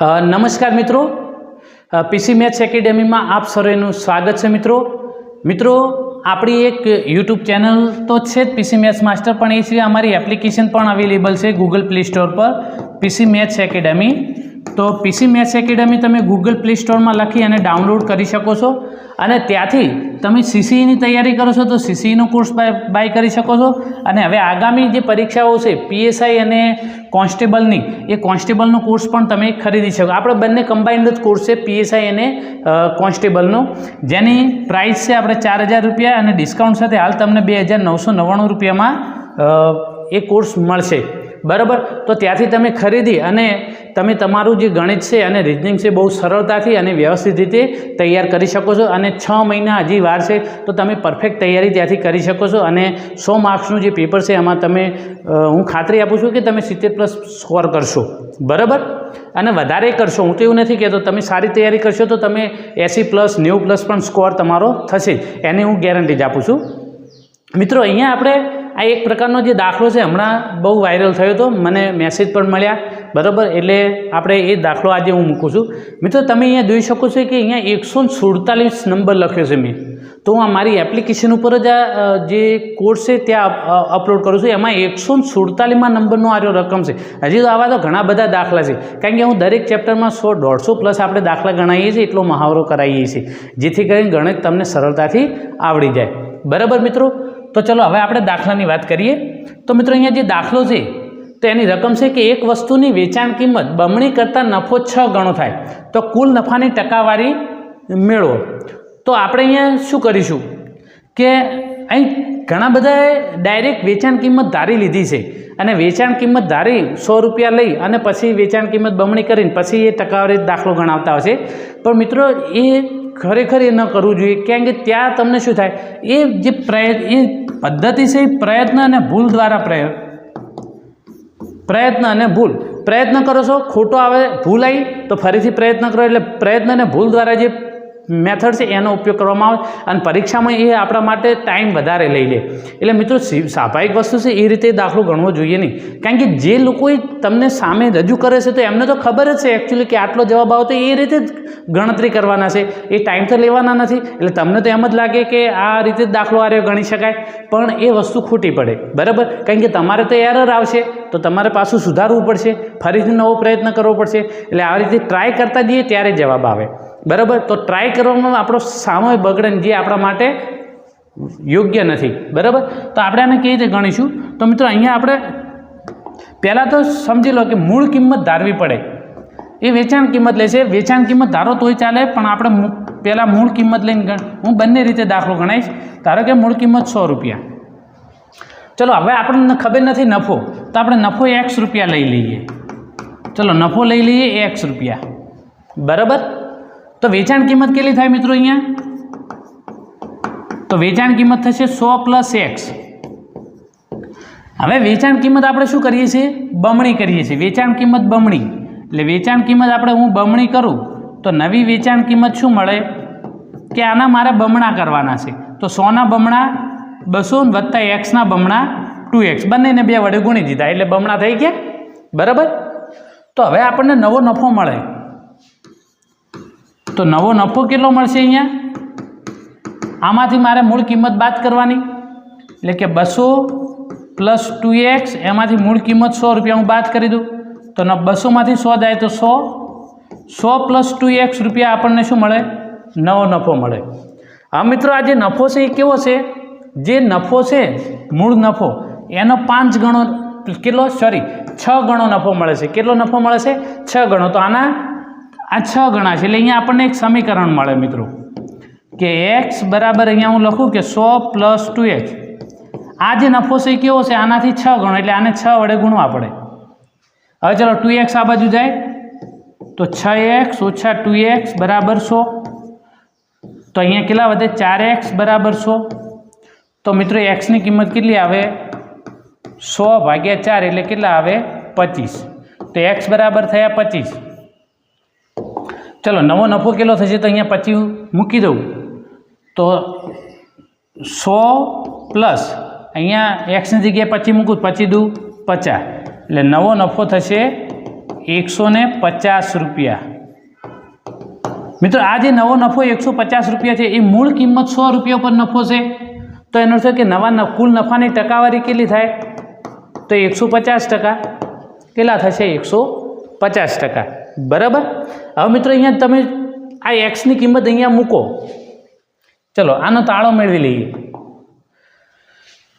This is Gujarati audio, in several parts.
નમસ્કાર મિત્રો. પીસી મેથ્સ એકેડેમીમાં આપ સર્વેનું સ્વાગત છે મિત્રો. મિત્રો, આપણી એક યુટ્યુબ ચેનલ તો છે જ પીસી મેથ્સ માસ્ટર પણ એ સિવાય અમારી એપ્લિકેશન પણ અવેલેબલ છે ગૂગલ પ્લે સ્ટોર પર પીસી મેથ્સ એકેડેમી તો પીસી મેથ્સ એકેડેમી તમે ગૂગલ પ્લે સ્ટોરમાં લખી અને ડાઉનલોડ કરી શકો છો. અને ત્યાંથી તમે સીસીઈની તૈયારી કરો છો તો સીસીઈનો કોર્સ બાય કરી શકો છો. અને હવે આગામી જે પરીક્ષાઓ છે પીએસઆઈ અને કોન્સ્ટેબલની એ કોન્સ્ટેબલનો કોર્સ પણ તમે ખરીદી શકો. આપણે બંને કમ્બાઇન્ડ જ કોર્સ છે પીએસઆઈ અને કોન્સ્ટેબલનો જેની પ્રાઇસ છે આપણે ચાર હજાર રૂપિયા અને ડિસ્કાઉન્ટ સાથે હાલ તમને બે હજાર નવસો નવ્વાણું રૂપિયામાં એ કોર્સ મળશે. બરાબર? તો ત્યાંથી તમે ખરીદી અને તમે તમારું જે ગણિત છે અને રિઝનિંગ છે બહુ સરળતાથી અને વ્યવસ્થિત રીતે તૈયાર કરી શકો છો અને છ મહિના હજી વાર છે, તો તમે પરફેક્ટ તૈયારી ત્યાંથી કરી શકો છો અને સો માર્ક્સનું જે પેપર છે એમાં તમે હું ખાતરી આપું છું કે તમે સિત્તેર પ્લસ સ્કોર કરશો. બરાબર? અને વધારે કરશો, હું તો એવું નથી કહેતો, તમે સારી તૈયારી કરશો તો તમે એસી પ્લસ નેવું પ્લસ પણ સ્કોર તમારો થશે એને હું ગેરંટી જ આપું છું. મિત્રો, અહીંયા આપણે આ એક પ્રકારનો જે દાખલો છે, હમણાં બહુ વાયરલ થયો હતો મને મેસેજ પણ મળ્યા. બરાબર? એટલે આપણે એ દાખલો આજે હું મૂકું છું. મિત્રો, તમે અહીંયા જોઈ શકો છો કે અહીંયા એકસો સુડતાલીસ નંબર લખ્યો છે મેં. તો હું મારી એપ્લિકેશન ઉપર જ આ જે કોર્સ છે ત્યાં અપલોડ કરું છું. એમાં એકસો સુડતાલીસમાં નંબરનો આર્યો રકમ છે. હજી તો આવા તો ઘણા બધા દાખલા છે. કારણ કે હું દરેક ચેપ્ટરમાં સો, દોઢસો પ્લસ આપણે દાખલા ગણાવીએ છીએ, એટલો મહાવરો કરાવીએ છીએ. જેથી કરીને ગણિત તમને સરળતાથી આવડી જાય. બરાબર મિત્રો? તો ચલો, હવે આપણે દાખલાની વાત કરીએ. તો મિત્રો, અહીંયા જે દાખલો છે તો એની રકમ છે કે એક વસ્તુની વેચાણ કિંમત બમણી કરતાં નફો છ ગણો થાય. તો કુલ નફાની ટકાવારી મેળવો. તો આપણે અહીંયા શું કરીશું? કે અહીં ઘણા બધાએ ડાયરેક્ટ વેચાણ કિંમત ધારી લીધી છે. અને વેચાણ કિંમત ધારી સો રૂપિયા લઈ અને પછી વેચાણ કિંમત બમણી કરીને પછી એ ટકાવારી દાખલો ગણાવતા હશે. પણ મિત્રો, એ ખરેખર એ ન કરવું જોઈએ. કેમ કે ત્યાં તમને શું થાય? એ જે પ્રયત્ન એ પદ્ધતિ છે એ પ્રયત્ન અને ભૂલ દ્વારા પ્રયત્ન પ્રયત્ન અને ભૂલ. પ્રયત્ન કરો છો, ખોટો આવે ભૂલ આવી તો ફરીથી પ્રયત્ન કરો. એટલે પ્રયત્ન અને ભૂલ દ્વારા જે મેથડ છે, એનો ઉપયોગ કરવામાં આવે અને પરીક્ષામાં એ આપણા માટે ટાઈમ વધારે લઈ લે. એટલે મિત્રો સ્વાભાવિક વસ્તુ છે, એ રીતે દાખલો ગણવો જોઈએ નહીં. કારણ કે જે લોકોએ તમને સામે રજૂ કરે છે, તો એમને તો ખબર જ છે એકચ્યુઅલી કે આટલો જવાબ આવે તો એ રીતે જ ગણતરી કરવાના છે. એ ટાઈમ તો લેવાના નથી. એટલે તમને તો એમ જ લાગે કે આ રીતે જ દાખલો આર્યો ગણી શકાય. પણ એ વસ્તુ ખોટી પડે. બરાબર? કારણ કે તમારે તો એરર આવશે, તો તમારે પાછું સુધારવું પડશે. ફરીથી નવો પ્રયત્ન કરવો પડશે. એટલે આ રીતે ટ્રાય કરતા જઈએ, ત્યારે જવાબ આવે. બરાબર? તો ટ્રાય કરવામાં આપણો સમય બગડે જે આપણા માટે યોગ્ય નથી. બરાબર? તો આપણે આને કેવી રીતે ગણીશું? તો મિત્રો અહીંયા આપણે પહેલાં તો સમજી લો કે મૂળ કિંમત ધારવી પડે. એ વેચાણ કિંમત લેશે વેચાણ કિંમત ધારો તોય ચાલે, પણ આપણે પહેલાં મૂળ કિંમત લઈને ગણ, હું બંને રીતે દાખલો ગણાવીશ ધારો કે મૂળ કિંમત સો રૂપિયા. ચલો, હવે આપણને ખબર નથી નફો. તો આપણે નફો એક્સ રૂપિયા લઈ લઈએ. ચલો, નફો લઈ લઈએ એક્સ રૂપિયા. બરાબર? તો વેચાણ કિંમત કેટલી થાય મિત્રો અહીંયા? તો વેચાણ કિંમત થશે સો પ્લસ એક્સ. હવે વેચાણ કિંમત આપણે શું કરીએ છીએ? બમણી કરીએ છીએ. વેચાણ કિંમત બમણી. એટલે વેચાણ કિંમત આપણે હું બમણી કરું, તો નવી વેચાણ કિંમત શું મળે? કે આના મારે બમણા કરવાના છે. તો સોના બમણા બસો વત્તા એક્સના બમણા ટુ એક્સ. બંનેને બે વડે ગુણી દીધા. એટલે બમણા થઈ ગયા. બરાબર? તો હવે આપણને નવો નફો મળે. તો નવો નફો કેટલો મળશે અહીંયા? આમાંથી મારે મૂળ કિંમત બાદ કરવાની. એટલે કે બસો પ્લસ ટુ એક્સ, એમાંથી મૂળ કિંમત સો રૂપિયા હું બાદ કરી દઉં. તો ન, બસોમાંથી સો જાય તો સો. સો પ્લસ ટુ એક્સ રૂપિયા આપણને શું મળે? નવો નફો મળે. હા, મિત્રો, આ જે નફો છે એ કેવો છે? જે નફો છે, મૂળ નફો, એનો પાંચ ગણો કેટલો? સોરી, છ ગણો નફો મળે છે. કેટલો નફો મળે છે? છ ગણો. તો આના આ છ ગણા છે. એટલે અહીંયા આપણને એક સમીકરણ મળે મિત્રો, કે એક્સ બરાબર અહીંયા હું લખું કે સો પ્લસ ટુ એક્સ આ જે નફો છે કેવો છે? આનાથી છ ગણો, એટલે આને છ વડે ગુણવા પડે. હવે ચલો ટુ એક્સ આ બાજુ જાય. તો છ એક્સ ઓછા ટુ એક્સ બરાબર સો. તો અહીંયા કેટલા વધે? ચાર એક્સ બરાબર સો. તો મિત્રો એક્સની કિંમત કેટલી આવે? સો ભાગ્યા ચાર એટલે કેટલા આવે? પચીસ. તો એક્સ બરાબર થયા પચીસ. ચલો, નવો નફો કેટલો થશે તો અહીંયા પચીસ મૂકી દઉં. તો સો પ્લસ, અહીંયા એક્સની જગ્યાએ પચીસ મૂકું પચી દઉં પચાસ. એટલે નવો નફો થશે એકસો પચાસ રૂપિયા. મિત્રો, આ જે નવો નફો એકસો પચાસ રૂપિયા છે, એ મૂળ કિંમત સો રૂપિયા પર નફો છે. તો એનો અર્થ કે નવા કુલ નફાની ટકાવારી કેટલી થાય? તો એકસો પચાસ ટકા. કેટલા થશે? એકસો પચાસ ટકા. બરાબર? હવે મિત્રો અહીંયા તમે આ એક્સની કિંમત અહીંયા મૂકો. ચલો, આનો તાળો મેળવી લઈએ.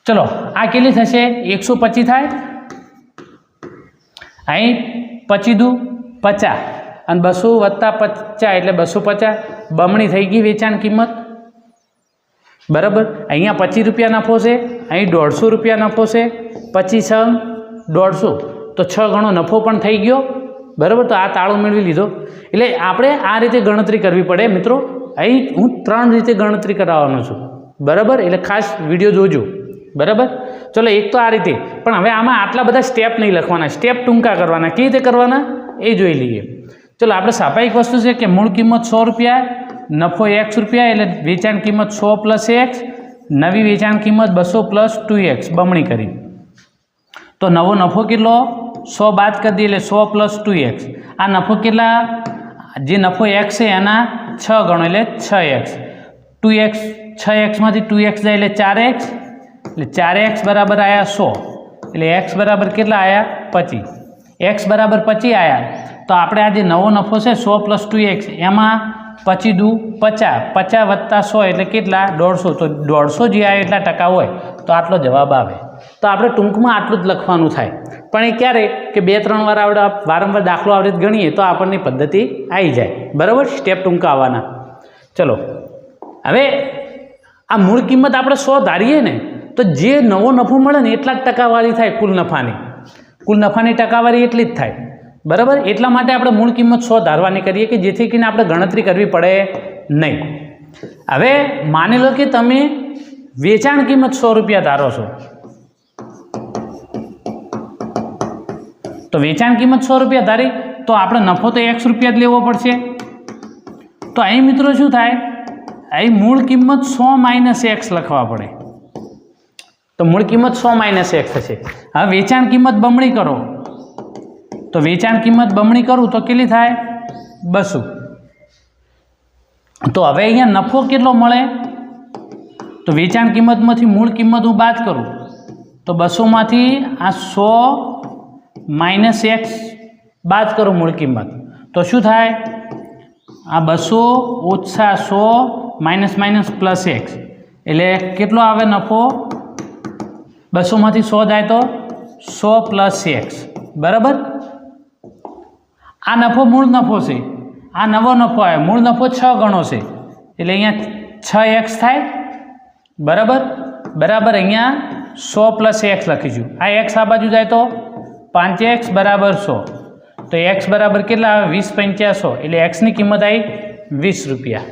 ચલો, આ કેટલી થશે? એકસો પચીસ થાય. અહીં પચી દુ પચાસ. અને બસો વત્તા પચાસ એટલે બસો પચાસ. બમણી થઈ ગઈ વેચાણ કિંમત. બરાબર? અહીંયા પચીસ રૂપિયા નફો છે, અહીં દોઢસો રૂપિયા નફો છે. પચીસ દોઢસો. તો છ ગણો નફો પણ થઈ ગયો. બરાબર? તો આ તાળો મેળવી લીધો. એટલે આપણે આ રીતે ગણતરી કરવી પડે. મિત્રો, અહીં હું ત્રણ રીતે ગણતરી કરાવવાનો છું. બરાબર? એટલે ખાસ વીડિયો જોજો. બરાબર? ચલો, એક તો આ રીતે. પણ હવે આમાં આટલા બધા સ્ટેપ નહીં લખવાના. સ્ટેપ ટૂંકા કરવાના. કેવી રીતે કરવાના? એ જોઈ લઈએ. ચલો, આપણે સ્વાભાવિક વસ્તુ છે કે મૂળ કિંમત સો રૂપિયા, નફો એક્સ રૂપિયા એટલે વેચાણ કિંમત સો પ્લસ એક્સ નવી વેચાણ કિંમત બસો પ્લસ ટુ એક્સ. બમણી કરી. તો નવો નફો કેટલો? સો બાદ કરી દઈએ એટલે સો પ્લસ ટુ એક્સ. આ નફો કેટલા? જે નફો એક્સ છે એના છ ગણો એટલે છ એક્સ. ટુ એક્સ, છ એક્સમાંથી ટુ એક્સ જાય એટલે ચાર એક્સ. એટલે ચાર એક્સ બરાબર આવ્યા સો. એટલે એક્સ બરાબર કેટલા આવ્યા પચીસ. એક્સ બરાબર પચીસ આવ્યા તો આપણે આ જે નવો નફો છે સો પ્લસ ટુ એક્સ, એમાં પચી દુ પચાસ પચાસ વત્તા સો એટલે કેટલા? દોઢસો. તો દોઢસો જે આવે એટલા ટકા હોય, તો આટલો જવાબ આવે. તો આપણે ટૂંકમાં આટલું જ લખવાનું થાય. પણ એ ક્યારે? કે બે, ત્રણ વાર આવડે, વારંવાર દાખલો આવડે ગણીએ, તો આપણને પદ્ધતિ આવી જાય. બરાબર? સ્ટેપ ટૂંકા આવવાના. ચલો. હવે આ મૂળ કિંમત આપણે સો ધારીએ ને, તો જે નવો નફો મળે ને, એટલા જ ટકાવારી થાય કુલ નફાની. કુલ નફાની ટકાવારી એટલી જ થાય. બરાબર? એટલા માટે આપણે મૂળ કિંમત સો ધારવાની કરીએ કે જેથી કરીને આપણે ગણતરી કરવી પડે નહીં. હવે માની લો કે તમે વેચાણ કિંમત સો રૂપિયા ધારો છો. તો વેચાણ કિંમત સો રૂપિયા ધારી, તો આપણે નફો તો એકસો રૂપિયા જ લેવો પડશે. તો અહીં મિત્રો શું થાય? અહીં મૂળ કિંમત સો માઇનસ એક્સ લખવા પડે. તો મૂળ કિંમત સો માઇનસ એક્સ થશે. હવે વેચાણ કિંમત બમણી કરો. તો વેચાણ કિંમત બમણી કરું તો કેટલી થાય? બસો. તો હવે અહીંયા નફો કેટલો મળે? તો વેચાણ કિંમતમાંથી મૂળ કિંમત હું બાદ કરું. તો બસોમાંથી આ સો માઇનસ એક્સ બાદ કરું મૂળ કિંમત. તો શું થાય? આ બસો ઓછા સો માઇનસ માઇનસ પ્લસ એક્સ. એટલે કેટલો આવે નફો? બસોમાંથી સો જાય તો સો પ્લસ એક્સ. બરાબર? આ નફો મૂળ નફો છે. આ નવો નફો આવે મૂળ નફો છ ગણો છે. એટલે અહીંયા છ એક્સ થાય. બરાબર? બરાબર અહીંયા સો પ્લસ એક્સ લખીશું. આ એક્સ આ બાજુ જાય તો પાંચ એક્સ બરાબર સો. તો એક્સ બરાબર કેટલા આવે? વીસ પંચ્યાસો એટલે એક્સની કિંમત આવી વીસ રૂપિયા.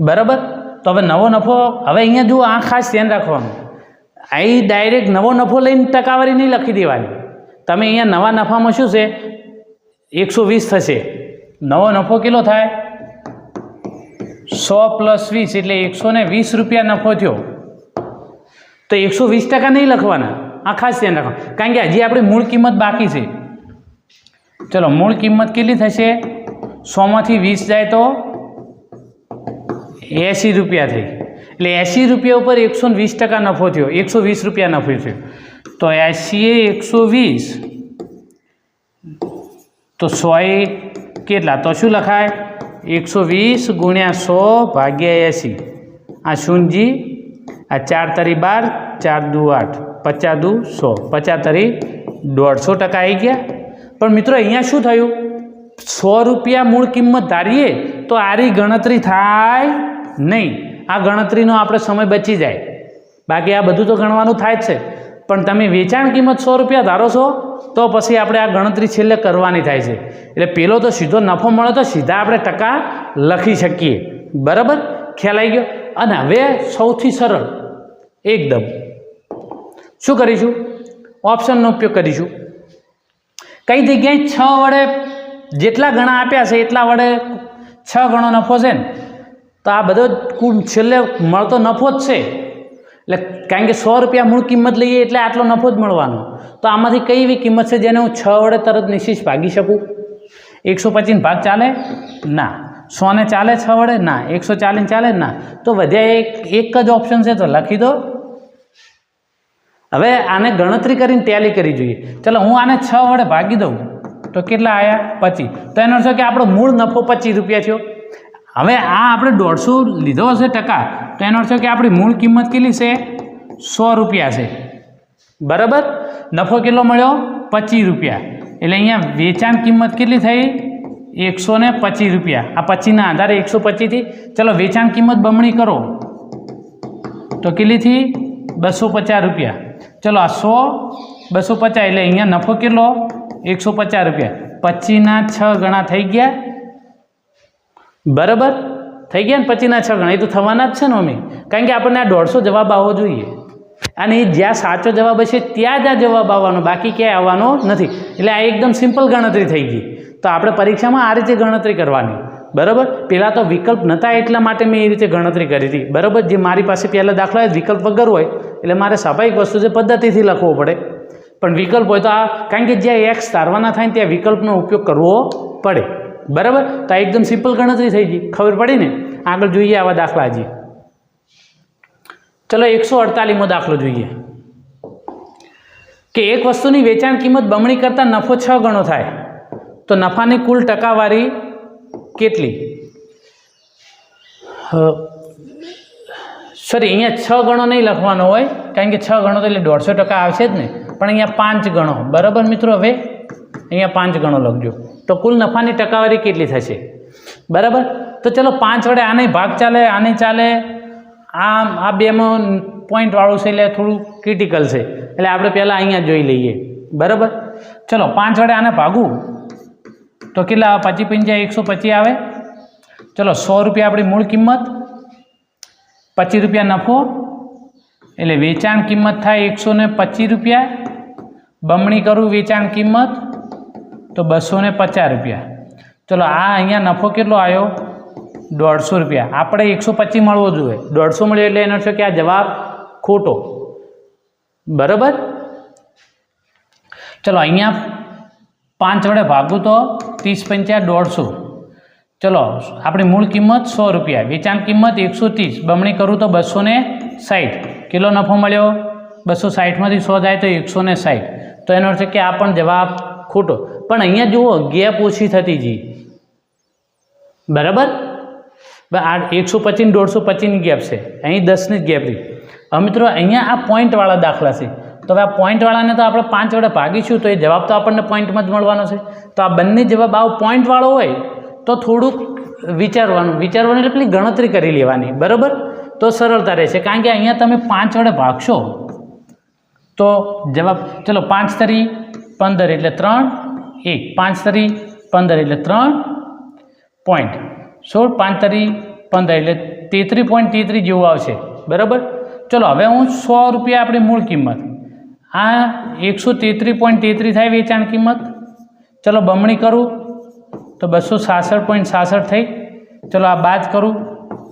બરાબર? તો હવે નવો નફો, હવે અહીંયા જુઓ, આ ખાસ ધ્યાન રાખવાનું. અહીં ડાયરેક્ટ નવો નફો લઈને ટકાવારી નહીં લખી દેવાની. તમે અહીંયા નવા નફામાં શું છે? એકસો વીસ થશે. નવો નફો કેટલો થાય? સો પ્લસ વીસ એટલે એકસો ને વીસ રૂપિયા નફો થયો. તો એકસો વીસ ટકા નહીં લખવાના. આ ખાસ ધ્યાન રાખવાનું. કારણ કે હજી આપણી મૂળ કિંમત બાકી છે. ચલો, મૂળ કિંમત કેટલી થશે? સોમાંથી વીસ જાય તો એંસી રૂપિયા થઈ. એટલે એંસી રૂપિયા ઉપર એકસો વીસ ટકા નફો થયો. એકસો વીસ રૂપિયા નફો થયો. તો એંસીએ એકસો વીસ તો સોએ કેટલા? તો શું લખાય? એકસો વીસ ગુણ્યા સો ભાગ્યા એંસી. આ શૂનજી આ ચાર તરી બાર, ચાર દુ આઠ, પચાસ દુ સો. પચાસ તરી દોઢસો ટકા આવી ગયા. પણ મિત્રો, અહીંયા શું થયું? સો રૂપિયા મૂળ કિંમત ધારીએ તો આરી ગણતરી થાય નહીં. આ ગણતરીનો આપણે સમય બચી જાય. બાકી આ બધું તો ગણવાનું થાય જ છે. પણ તમે વેચાણ કિંમત સો રૂપિયા ધારો છો, તો પછી આપણે આ ગણતરી છેલ્લે કરવાની થાય છે. એટલે પેલો તો સીધો નફો મળે તો સીધા આપણે ટકા લખી શકીએ. બરાબર? ખ્યાલ આવી ગયો? અને હવે સૌથી સરળ, એકદમ. શું કરીશું? ઓપ્શનનો ઉપયોગ કરીશું. કઈ જગ્યાએ છ વડે જેટલા ગણા આપ્યા છે, એટલા વડે છ ગણો નફો છે ને? તો આ બધો કુલ છેલ્લે મળતો નફો જ છે. એટલે કારણ કે સો રૂપિયા મૂળ કિંમત લઈએ એટલે આટલો નફો જ મળવાનો. તો આમાંથી કઈ એવી કિંમત છે જેને હું છ વડે તરત નિશ્ચિત ભાગી શકું? એકસો પચીસ ભાગ ચાલે? ના. સોને ચાલે છ વડે? ના. એકસો ચાલીસ ચાલે? ના. તો વધ્યા એક એક જ ઓપ્શન છે તો લખી દો. હવે આને ગણતરી કરીને ટેલી કરી જોઈએ. ચાલો, હું આને છ વડે ભાગી દઉં. તો કેટલા આવ્યા પચીસ. તો એનો અર્થ કે આપણો મૂળ નફો પચીસ રૂપિયા થયો. હવે આ આપણે દોઢસો લીધો હશે ટકા, તો એનો અર્થ કે આપણી મૂળ કિંમત કેટલી છે? સો રૂપિયા છે. બરાબર? નફો કેટલો મળ્યો? પચીસ રૂપિયા. એટલે અહીંયા વેચાણ કિંમત કેટલી થઈ? એકસો ને પચીસ રૂપિયા. આ પચીસના આધારે એકસો પચીસથી ચલો, વેચાણ કિંમત બમણી કરો. તો કેટલીથી બસો પચાસ રૂપિયા. ચલો, આ સો, બસો પચાસ, એટલે અહીંયા નફો કેટલો? એકસો પચાસ રૂપિયા. પચીસના છ ગણા થઈ ગયા. બરાબર? થઈ ગયા ને પછીના છ ગણા. એ તો થવાના જ છે ને મમ્મી. કારણ કે આપણને આ દોઢસો જવાબ આવવો જોઈએ. અને જ્યાં સાચો જવાબ હશે, ત્યાં જ આ જવાબ આવવાનો. બાકી ક્યાંય આવવાનો નથી. એટલે આ એકદમ સિમ્પલ ગણતરી થઈ ગઈ. તો આપણે પરીક્ષામાં આ રીતે ગણતરી કરવાની. બરાબર? પહેલાં તો વિકલ્પ નહોતા એટલા માટે મેં એ રીતે ગણતરી કરી હતી. બરાબર? જે મારી પાસે પહેલાં દાખલા વિકલ્પ વગર હોય, એટલે મારે સ્વાભાવિક વસ્તુ છે, પદ્ધતિથી લખવો પડે. પણ વિકલ્પ હોય તો આ કારણ કે જ્યાં એક્સ તારવાના થાય ત્યાં વિકલ્પનો ઉપયોગ કરવો પડે. બરાબર? તો એકદમ સિમ્પલ ગણતરી થઈ ગઈ. ખબર પડી ને? આગળ જોઈએ આવા દાખલા હજી. ચલો એકસો અડતાલીસમો દાખલો જોઈએ. કે એક વસ્તુની વેચાણ કિંમત બમણી કરતાં નફો છ ગણો થાય. તો નફાની કુલ ટકાવારી કેટલી? સોરી અહીંયા છ ગણો નહીં લખવાનો હોય, કારણ કે છ ગણો તો એટલે દોઢસો ટકા આવશે જ ને. પણ અહીંયા પાંચ ગણો. બરાબર મિત્રો હવે? અહીંયા પાંચ ગણો લખજો. તો કુલ નફાની ટકાવારી કેટલી થશે? બરાબર? તો ચલો પાંચ વડે આને ભાગ ચાલે, આને ચાલે. આ આ બેમાં પોઈન્ટવાળું છે એટલે થોડું ક્રિટિકલ છે. એટલે આપણે પહેલાં અહીંયા જોઈ લઈએ. બરાબર? ચલો, પાંચ વડે આને ભાગું. તો કેટલા આવે? પચી પંચા એકસો પચીસ આવે. ચલો, સો રૂપિયા આપણી મૂળ કિંમત. પચીસ રૂપિયા નફો. એટલે વેચાણ કિંમત થાય એકસો ને પચીસ રૂપિયા. બમણી કરું વેચાણ કિંમત. તો બસો ને પચાસ રૂપિયા. ચલો, આ અહીંયા નફો કેટલો આવ્યો? દોઢસો રૂપિયા. આપણે એકસો પચીસ મળવો જોઈએ. દોઢસો મળ્યો એટલે એનો છે કે આ જવાબ ખોટો. બરાબર? ચલો, અહીંયા પાંચ વડે ભાગું તો ત્રીસ પંચા દોઢસો. ચલો, આપણી મૂળ કિંમત સો રૂપિયા. વેચાણ કિંમત એકસો ત્રીસ. બમણી કરું તો બસો ને સાઠ કિલો નફો મળ્યો? બસો સાઠમાંથી સો જાય તો એકસો ને સાઠ તો એનો અર્થ કે આ પણ જવાબ ખોટો. પણ અહીંયા જુઓ, ગેપ ઓછી થતી જઈ બરાબર? આ એકસો પચીસ દોઢસો પચીસની ગેપ છે. અહીં દસની જ ગેપ રહી. હવે મિત્રો, અહીંયા આ પોઈન્ટવાળા દાખલા છે. તો હવે આ પોઈન્ટવાળાને તો આપણે પાંચ વડે ભાગીશું, તો એ જવાબ તો આપણને પોઈન્ટમાં જ મળવાનો છે. તો આ બંને જવાબ આવો પોઈન્ટવાળો હોય, તો થોડુંક વિચારવાનું. વિચારવાનું એટલે પેલી ગણતરી કરી લેવાની. બરાબર? તો સરળતા રહેશે. કારણ કે અહીંયા તમે પાંચ વડે ભાગશો. તો જવાબ, ચલો પાંચ તરી પંદર એટલે ત્રણ એક, પાંચ તરી, પંદર એટલે ત્રણ પોઈન્ટ સોળ, પાંચ તરી, પંદર એટલે તેત્રીસ પોઈન્ટ તેત્રીસ જેવું આવશે. બરાબર? ચલો, હવે હું સો રૂપિયા આપણી મૂળ કિંમત. આ એકસો તેત્રીસ પોઈન્ટ તેત્રીસ થાય વેચાણ કિંમત. ચલો, બમણી કરું. તો બસો સાસઠ પોઈન્ટ સાસઠ થઈ. ચલો, આ બાદ કરું.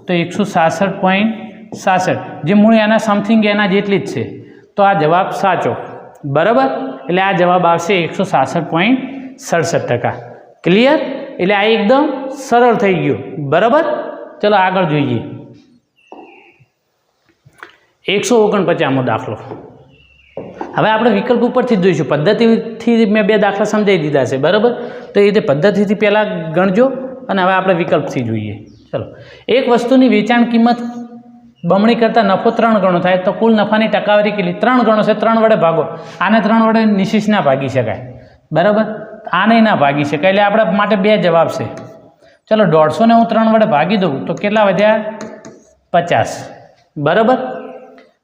તો એકસો સાસઠ પોઈન્ટ સાસઠ. જે મૂળ એના સમથિંગ એના જેટલી જ છે. તો આ જવાબ સાચો. બરાબર? એટલે આ જવાબ આવશે એકસો સાસઠ પોઈન્ટ સડસઠ ટકા. ક્લિયર એટલે આ એકદમ સરળ થઈ ગયું. બરાબર? ચલો આગળ જોઈએ. એકસો ઓગણપચાસમો દાખલો. હવે આપણે વિકલ્પ ઉપરથી જ જોઈશું. પદ્ધતિથી મેં બે દાખલા સમજાવી દીધા છે. બરાબર? તો એ રીતે પદ્ધતિથી પહેલાં ગણજો અને હવે આપણે વિકલ્પથી જોઈએ. ચલો. એક વસ્તુની વેચાણ કિંમત બમણી કરતાં નફો ત્રણ ગણો થાય તો કુલ નફાની ટકાવારી કેટલી? ત્રણ ગણો છે. ત્રણ વડે ભાગો. આને ત્રણ વડે નિશિષ ના ભાગી શકાય. બરાબર? આને ના ભાગી શકાય એટલે આપણા માટે બે જવાબ છે. ચલો દોઢસોને હું ત્રણ વડે ભાગી દઉં. તો કેટલા વધ્યા? પચાસ. બરાબર?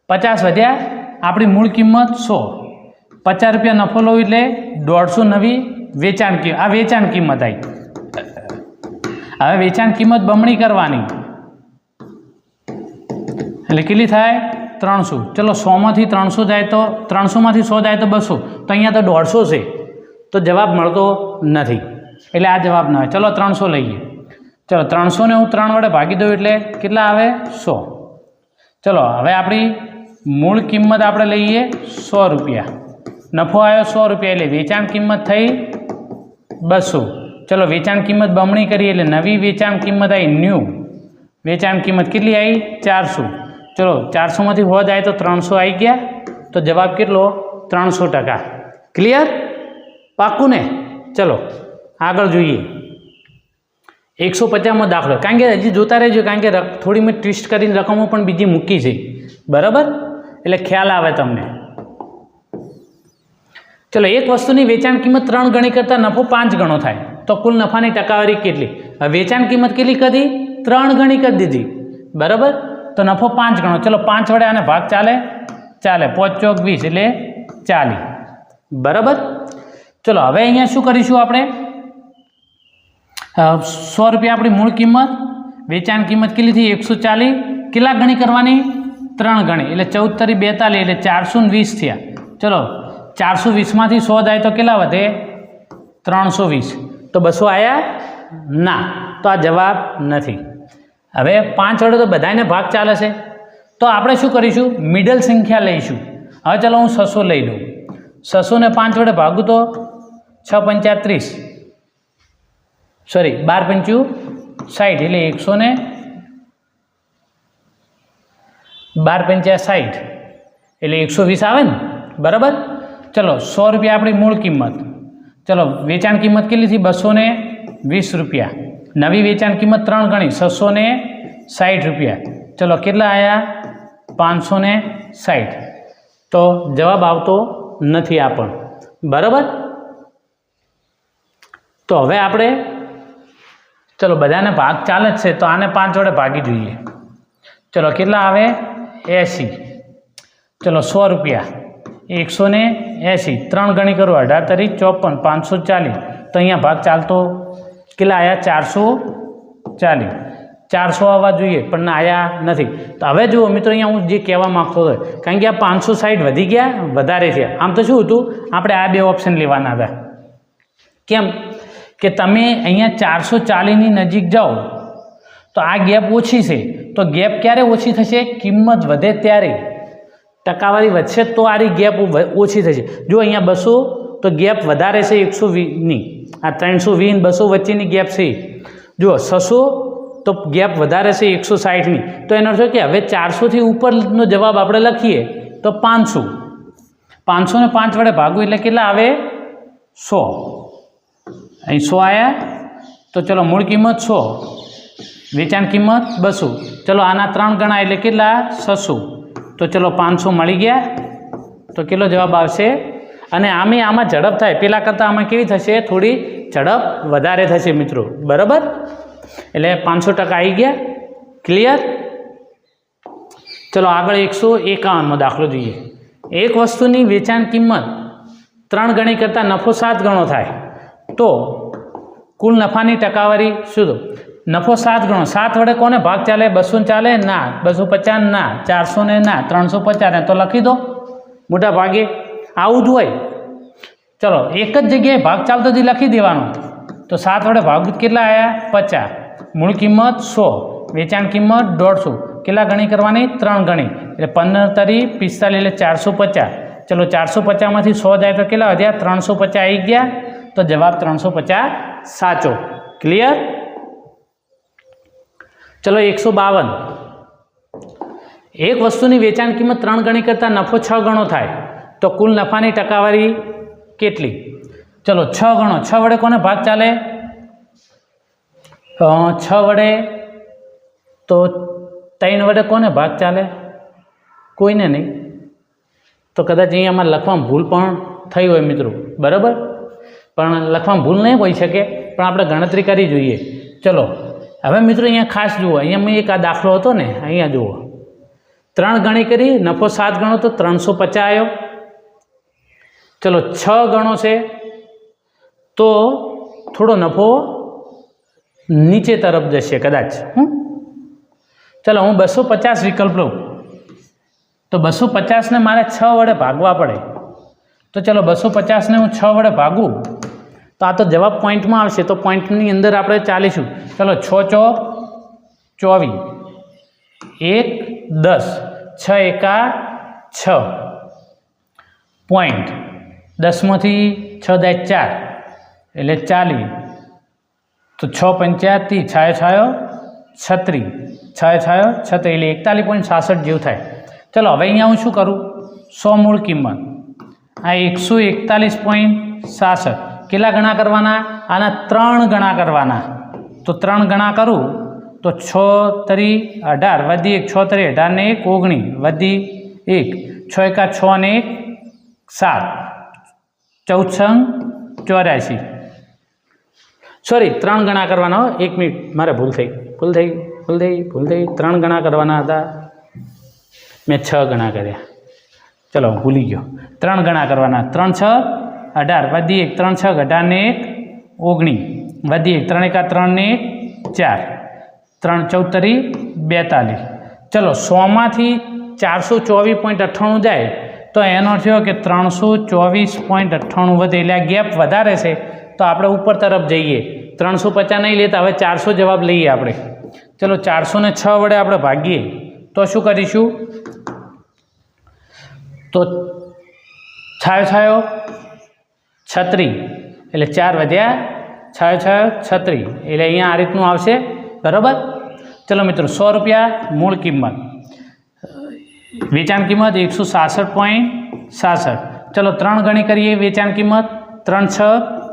પચાસ વધ્યા. આપણી મૂળ કિંમત સો. પચાસ રૂપિયા નફો લઉં એટલે દોઢસો નવી વેચાણ કિંમત આ વેચાણ કિંમત આવી હવે વેચાણ કિંમત બમણી કરવાની. એટલે કેટલી થાય? ત્રણસો. ચલો, સોમાંથી ત્રણસો જાય તો, ત્રણસોમાંથી સો જાય તો બસો. તો અહીંયા તો દોઢસો છે. તો જવાબ મળતો નથી. એટલે આ જવાબ ન હોય. ચલો ત્રણસો લઈએ. ચલો ત્રણસોને હું ત્રણ વડે ભાગી દઉં એટલે કેટલા આવે? સો. ચલો, હવે આપણી મૂળ કિંમત આપણે લઈએ સો રૂપિયા. નફો આવ્યો સો રૂપિયા એટલે વેચાણ કિંમત થઈ બસો. ચલો, વેચાણ કિંમત બમણી કરીએ એટલે નવી વેચાણ કિંમત આવી ન્યૂ. વેચાણ કિંમત કેટલી આવી ચારસો. ચલો, ચારસોમાંથી હો જાય તો ત્રણસો આવી ગયા. તો જવાબ કેટલો? ત્રણસો ટકા. ક્લિયર? પાક્કું ને ચલો, આગળ જોઈએ. એકસો પચાસમાં દાખલો. કારણ કે હજી જોતા રહેજો, કારણ કે થોડી મેં ટ્વિસ્ટ કરીને રકમો પણ બીજી મૂકી છે. બરાબર? એટલે ખ્યાલ આવે તમને. ચલો, એક વસ્તુની વેચાણ કિંમત ત્રણ ગણી કરતાં નફો પાંચ ગણો થાય. તો કુલ નફાની ટકાવારી કેટલી? વેચાણ કિંમત કેટલી કરી ત્રણ ગણી કરી દીધી. બરાબર? તો નફો પાંચ ગણો. ચલો, પાંચ વડે આને ભાગ ચાલે? ચાલે. પાંચ ચોક વીસ એટલે ચાલી બરાબર? ચલો, હવે અહીંયા શું કરીશું આપણે? સો રૂપિયા આપણી મૂળ કિંમત, વેચાણ કિંમત કેટલી થઈ? એકસો ચાલીસ. કેટલા ગણી કરવાની? ત્રણ ગણી. એટલે ચૌદ તરી બેતાલીસ, એટલે ચારસો વીસ થયા. ચલો, ચારસો વીસમાંથી સો જાય તો કેટલા વધે? ત્રણસો વીસ. તો બસો આવ્યા ના. તો આ જવાબ નથી. હવે પાંચ વડે તો બધાને ભાગ ચાલે છે. તો આપણે શું કરીશું? મિડલ સંખ્યા લઈશું. હવે ચાલો હું છસો લઈ લઉં. છસો ને પાંચ વડે ભાગું તો છ પંચા ત્રીસ. સોરી બાર પંચું સાઠ એટલે એકસો ને બાર પંચા સાઠ એટલે એકસો વીસ આવે ને? બરાબર? ચલો, સો રૂપિયા આપણી મૂળ કિંમત. ચલો, વેચાણ કિંમત કેટલી થઈ? બસો ને વીસ રૂપિયા. નવી વેચાણ કિંમત ત્રણ ગણી, છસો ને સાઠ રૂપિયા. ચલો, કેટલા આવ્યા પાંચસો ને સાઠ તો જવાબ આવતો નથી આ પણ. બરાબર? તો હવે આપણે, ચલો બધાને ભાગ ચાલે જ છે, તો આને પાંચ વડે ભાગી જોઈએ. ચલો કેટલા આવે? એંસી. ચલો સો રૂપિયા. એકસો ને એંસી. ત્રણ ગણી કરો, અઢાર તરી ચોપન, પાંચસો ચાલીસ. તો અહીંયા ભાગ ચાલતો કેટલા આવ્યા ચારસો ચાલીસ. ચારસો આવવા જોઈએ, પણ ના આવ્યા નથી. તો હવે જુઓ મિત્રો, અહીંયા હું જે કહેવા માગતો હતો, કારણ કે આ પાંચસો સાઠ વધી ગયા, વધારે થયા. આમ તો શું હતું? આપણે આ બે ઓપ્શન લેવાના હતા. કેમ? કે તમે અહીંયા ચારસો ચાલીસની નજીક જાઓ, તો આ ગેપ ઓછી છે. તો ગેપ ક્યારે ઓછી થશે? કિંમત વધે ત્યારે. ટકાવારી વધશે તો આરી ગેપ ઓછી થશે. જો અહીંયા બસો, તો ગેપ વધારે છે એકસો વીસની. આ ત્રણસો વીસ બસો વચ્ચેની ગેપ છે. જુઓ, છસો, તો ગેપ વધારે છે એકસો સાઠની તો એનો અર્થ કે હવે ચારસોથી ઉપરનો જવાબ આપણે લખીએ, તો પાંચસો. પાંચસો ને પાંચ વડે ભાગવું એટલે કેટલા આવે? સો. અહીં સો આવ્યા તો ચલો મૂળ કિંમત સો. વેચાણ કિંમત બસો. ચલો આના ત્રણ ગણા એટલે કેટલા? છસો. તો ચલો પાંચસો મળી ગયા. તો કેટલો જવાબ આવશે? અને આમે આમાં ઝડપ થાય. પહેલાં કરતાં આમાં કેવી થશે? થોડી ઝડપ વધારે થશે મિત્રો. બરાબર? એટલે પાંચસો ટકા આવી ગયા. ક્લિયર ચલો આગળ એકસો એકાવનમાં દાખલો જોઈએ. એક વસ્તુની વેચાણ કિંમત ત્રણ ગણી કરતાં નફો સાત ગણો થાય. તો કુલ નફાની ટકાવારી શું નફો સાત ગણો. સાત વડે કોને ભાગ ચાલે? બસો ચાલે? ના. બસો પચાસ? ના. ચારસો ને ના. ત્રણસો પચાસ ને. તો લખી દો. મોટા ભાગે આવું જ હોય. ચલો, એક જ જગ્યાએ ભાગ ચાલતો જે લખી દેવાનો. તો સાત વડે ભાગ કેટલા આવ્યા પચાસ. મૂળ કિંમત સો. વેચાણ કિંમત દોઢસો. કેટલા ગણી કરવાની? ત્રણ ગણી. એટલે પંદર તરી પિસ્તાલીસ એટલે ચારસો પચાસ. ચલો, ચારસો પચાસમાંથી સો જાય તો કેટલા વધ્યા? ત્રણસો પચાસ આવી ગયા. તો જવાબ ત્રણસો સાચો. ક્લિયર ચલો એકસો બાવન. એક વસ્તુની વેચાણ કિંમત ત્રણ ગણી કરતાં નફો છ ગણો થાય, તો કુલ નફાની ટકાવારી કેટલી? ચલો છ ગણો. છ વડે કોને ભાગ ચાલે? છ વડે, તો ત્રણ વડે કોને ભાગ ચાલે? કોઈને નહીં. તો કદાચ અહીંયામાં લખવામાં ભૂલ પણ થઈ હોય મિત્રો. બરાબર? પણ લખવામાં ભૂલ નહીં હોઈ શકે, પણ આપણે ગણતરી કરી જોઈએ. ચલો, હવે મિત્રો અહીંયા ખાસ જુઓ, અહીંયા મેં એક આ દાખલો હતો ને, અહીંયા જુઓ. ત્રણ ગણી કરી, નફો સાત ગણો તો ત્રણસો પચાસ આવ્યો ચલો, છ ગણો છે, તો થોડો નફો નીચે તરફ જશે કદાચ હં ચલો, હું બસો પચાસ વિકલ્પ લઉં. તો બસો પચાસને મારે છ વડે ભાગવા પડે. તો ચલો, બસો પચાસને હું છ વડે ભાગું. તો આ તો જવાબ પોઈન્ટમાં આવશે. તો પોઈન્ટની અંદર આપણે ચાલીશું. ચલો, છ ચો ચોવીસ. એક, દસ. છ, એકા, છ. પોઈન્ટ દસમાંથી છ દાય ચાર. એટલે ચાલી તો છ પંચ્યાસી, છાયો છાયો, છત્રીસ. છાયો છાયો છત્રી એટલે એકતાલીસ પોઈન્ટ સાસઠ જેવું થાય. ચલો, હવે અહીંયા હું શું કરું? સો મૂળ કિંમત. આ એકસો એકતાલીસ પોઈન્ટ સાસઠ કેટલા ગણા કરવાના? આના ત્રણ ગણા કરવાના. તો ત્રણ ગણા કરું, તો છ તરી અઢાર વધી એક, છ તરી અઢાર ને એક ઓગણીસ વધી એક. છ એકા છ ને એક, સાત. ચૌદ છંગ ચોર્યાસી. સોરી ત્રણ ગણા કરવાના એક મિનિટ, મારે ભૂલ થઈ. ભૂલ થઈ ભૂલ થઈ ભૂલ થઈ. ત્રણ ગણા કરવાના હતા. મેં છ ગણા કર્યા. ચલો ભૂલી ગયો. ત્રણ ગણા કરવાના. ત્રણ છ અઢાર. વધી એક, ત્રણ, છ, અઢાર ને એક, ઓગણી. વધી એક, ત્રણ એકા ત્રણ ને એક ચાર. ત્રણ ચૌતરી, બેતાલીસ. ચલો, સોમાંથી ચારસો ચોવીસ પોઈન્ટ અઠ્ઠાણું જાય, તો એનો થયો કે ત્રણસો ચોવીસ પોઈન્ટ અઠ્ઠાણું વધે એટલે આ ગેપ વધારે છે, તો આપણે ઉપર તરફ જઈએ. ત્રણસો પચાસ નહીં લેતા, હવે ચારસો જવાબ લઈએ આપણે. ચલો, ચારસો ને છ વડે આપણે ભાગીએ. તો શું કરીશું? તો છાયો છાયો છત્રી. એટલે ચાર વધ્યા છ છ, છત્રી. એટલે અહીંયા આ રીતનું આવશે. બરાબર? ચલો મિત્રો, સો રૂપિયા મૂળ કિંમત. વેચાણ કિંમત એકસો સાસઠ પોઈન્ટ સાસઠ. ચલો, ત્રણ ગણી કરીએ વેચાણ કિંમત. ત્રણ છ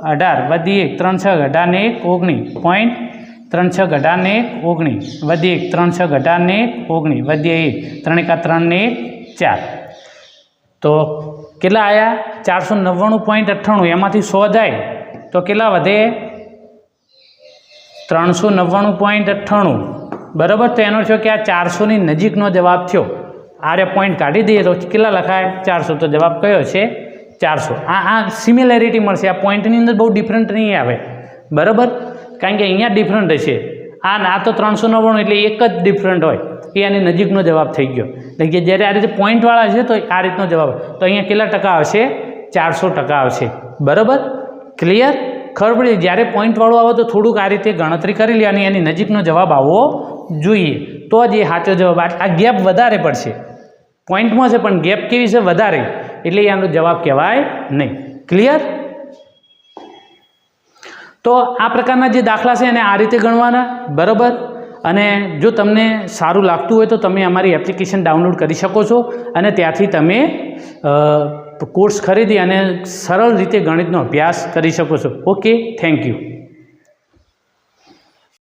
અઢાર. વધી એક, ત્રણ છ અઢાર ને એક ઓગણીસ પોઈન્ટ ત્રણ છ અઢાર ને એક ઓગણીસ વધી એક, ત્રણ છ અઢાર ને એક ઓગણીસ વધી એક, ત્રણ એકા ત્રણ ને એક ચાર. તો કેટલા આવ્યા ચારસો નવ્વાણું પોઈન્ટ અઠ્ઠાણું. એમાંથી સો જાય તો કેટલા વધે? ત્રણસો નવ્વાણું પોઈન્ટ અઠ્ઠાણું. બરાબર? તો એનો થયો કે આ ચારસોની નજીકનો જવાબ થયો. આરે પોઈન્ટ કાઢી દઈએ તો કેટલા લખાય? ચારસો. તો જવાબ કયો છે? ચારસો. આ આ સિમિલેરિટી મળશે. આ પોઈન્ટની અંદર બહુ ડિફરન્ટ નહીં આવે. બરાબર? કારણ કે અહીંયા ડિફરન્ટ હશે. આ ના તો ત્રણસો નવ્વાણું એટલે એક જ ડિફરન્ટ હોય. એ આની નજીકનો જવાબ થઈ ગયો. કે જ્યારે આ રીતે પોઈન્ટવાળા છે, તો આ રીતનો જવાબ તો અહીંયા કેટલા ટકા આવશે? ચારસો ટકા આવશે. બરાબર? ક્લિયર ખબર પડી? જ્યારે પોઈન્ટવાળું આવે તો થોડુંક આ રીતે ગણતરી કરી લેવાની એની નજીકનો જવાબ આવવો જોઈએ. તો જ એ સાચો જવાબ. આ ગેપ વધારે પડશે. પોઈન્ટમાં છે, પણ ગેપ કેવી છે? વધારે. એટલે આનો જવાબ કહેવાય નહીં. ક્લિયર તો આ પ્રકારના જે દાખલા છે, એને આ રીતે ગણવાના. બરાબર? અને જો તમને સારું લાગતું હોય તો તમે અમારી એપ્લિકેશન ડાઉનલોડ કરી શકો છો અને ત્યાંથી તમે કોર્સ ખરીદી અને સરળ રીતે ગણિતનો અભ્યાસ કરી શકો છો. Okay, thank you.